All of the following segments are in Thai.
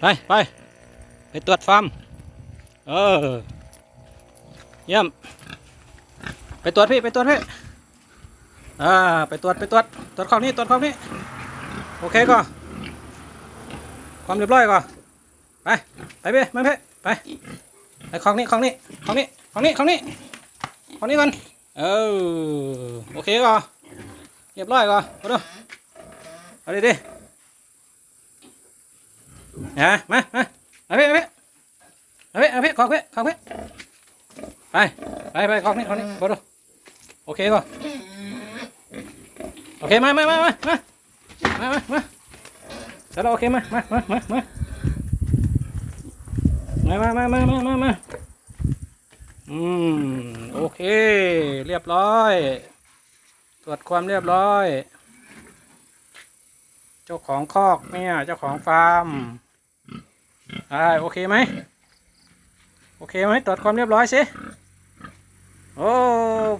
ไปไปไปตรวจฟาร์มเออเยี่ยมไปตรวจพี่ไปตรวจพี่อ่าไปตรวจไปตรวจตรวจของนี้ตรวจของนี้โอเคก็ความเรียบร้อยก็ไปไปพี่มาพี่ไปไปของนี้ของนี้ของนี้ของนี้ของนี้ของนี้ก่อนเออโอเคก็เรียบร้อยก็มาดูเอาดิดิ ฮะมามาเอาพี่เอาพี่เอาพี่เอาพี่ขอพี่ขอพี่ไปไปไปของนี่ของนี่บดูโอเคก็โอเคมามามามามามามามาเสร็จแล้วโอเคมามามามามามามามามามามาอืมโอเค เรียบร้อย ตรวจความเรียบร้อย จ้าของคอกเนี่ยเจ้าของฟาร์มอ่าโอเคไหมโอเคไหมตรวจความเรียบร้อยสิโอ้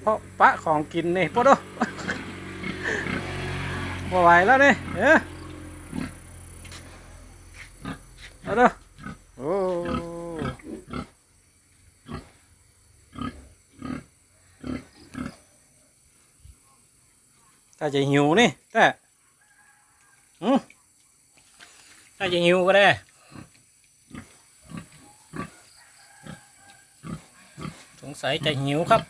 เพราะปะของกินนี่ปะดูบ่ไหวแล้วนี่เออเอาดูโอ้ถ้าจะหิวนี่แต่ Ừ. Sao nhiều quá đây Súng sấy chạy nhiều khắp